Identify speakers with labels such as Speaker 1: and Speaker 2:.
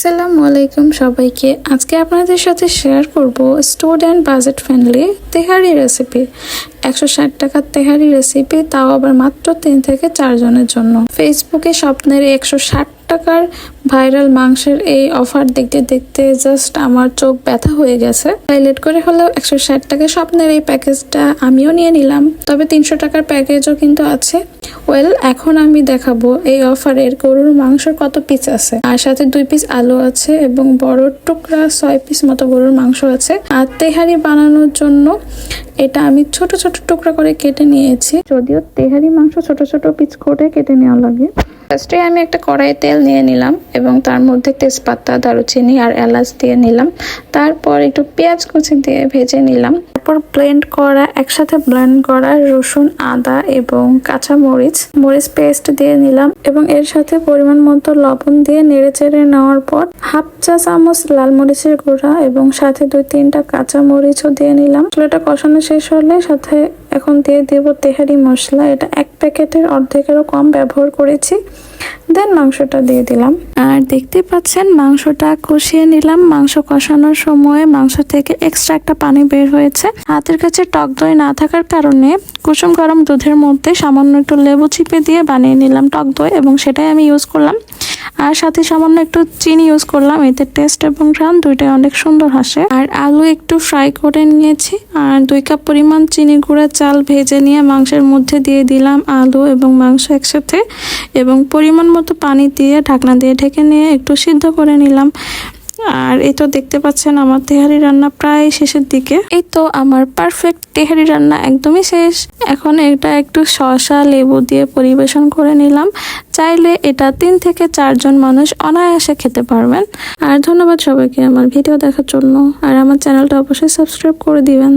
Speaker 1: আসসালামু আলাইকুম সবাইকে। আজকে আপনাদের সাথে শেয়ার করব student budget friendly tehari recipe একশো ষাট টাকার তেহারি রেসিপি তাও আবার মাত্র তিন থেকে চারজনের জন্য। ফেসবুকে স্বপ্নের একশো ষাট টাকার ভাইরাল মাংসের এই অফার দেখতে দেখতে জাস্ট আমার চোখ ব্যথা হয়ে গেছে। তাই লেট করে হলেও একশো ষাট টাকা স্বপ্নের এই প্যাকেজটা আমিও নিয়ে নিলাম। তবে তিনশো টাকার প্যাকেজও কিন্তু আছে। ওয়েল এখন আমি দেখাবো এই অফারের গরুর মাংসের কত পিস আছে। আর সাথে দুই পিস আলু আছে এবং বড় টুকরা ছয় পিস মতো গরুর মাংস আছে। আর তেহারি বানানোর জন্য এটা আমি ছোট ছোট টুকরা করে কেটে নিয়েছি। যদিও তেহারি মাংস ছোট ছোট পিচ করে কেটে নেওয়া লাগে। ফার্স্টে আমি একটা কড়াই তেল নিয়ে নিলাম এবং তার মধ্যে তেজপাতা দারুচিনি আর এলাচ দিয়ে নিলাম। তারপর একটু পেঁয়াজ কুচি দিয়ে ভেজে নিলাম। তারপর ব্লেন্ড করা, একসাথে ব্লেন্ড করা রসুন, আদা এবং কাঁচা মরিচ মরিচ পেস্ট দিয়ে নিলাম এবং এর সাথে পরিমাণ মতো লবণ দিয়ে নেড়ে চেড়ে নেওয়ার পর হাফ চা চামচ লাল মরিচের গুঁড়া এবং সাথে দুই তিনটা কাঁচা মরিচও দিয়ে নিলাম। মশলাটা কষানো শেষ হলে সাথে এখন দিয়ে দেব তেহারি মশলা। এটা এক প্যাকেটের অর্ধেকেরও কম ব্যবহার করেছি। দেন মাংসটা দিয়ে দিলাম। আর দেখতে পাচ্ছেন, মাংসটা কষিয়ে নিলাম। মাংস কষানোর সময় মাংস থেকে এক্সট্রা একটা পানি বের হয়েছে। হাতের কাছে টক দই না থাকার কারণে কুসুম গরম দুধের মধ্যে সামান্য একটু লেবু চিপে দিয়ে বানিয়ে নিলাম টক দই এবং সেটাই আমি ইউজ করলাম। আর সাথে সামান্য একটু চিনি ইউজ করলাম। এতে টেস্ট এবং ঘ্রাণ দুইটাই অনেক সুন্দর আসে। আর আলু একটু ফ্রাই করে নিয়েছি। আর দুই কাপ পরিমাণ চিনি গুঁড়া, চাল ভেজে নিয়ে মাংসের মধ্যে দিয়ে দিলাম আলু এবং মাংস একসাথে। এবং পরিমাণ মতো পানি দিয়ে ঢাকনা দিয়ে ঢেকে নিয়ে একটু সিদ্ধ করে নিলাম। আর এই তো দেখতে পাচ্ছেন আমার তেহারি রান্না প্রায় শেষের দিকে। এই তো আমার পারফেক্ট তেহারি রান্না একদমই শেষ। এখন এটা একটু শসা লেবু দিয়ে পরিবেশন করে নিলাম। চাইলে এটা তিন থেকে চারজন মানুষ অনায়াসে খেতে পারবেন। আর ধন্যবাদ সবাইকে আমার ভিডিও দেখার জন্য। আর আমার চ্যানেলটা অবশ্যই সাবস্ক্রাইব করে দিবেন।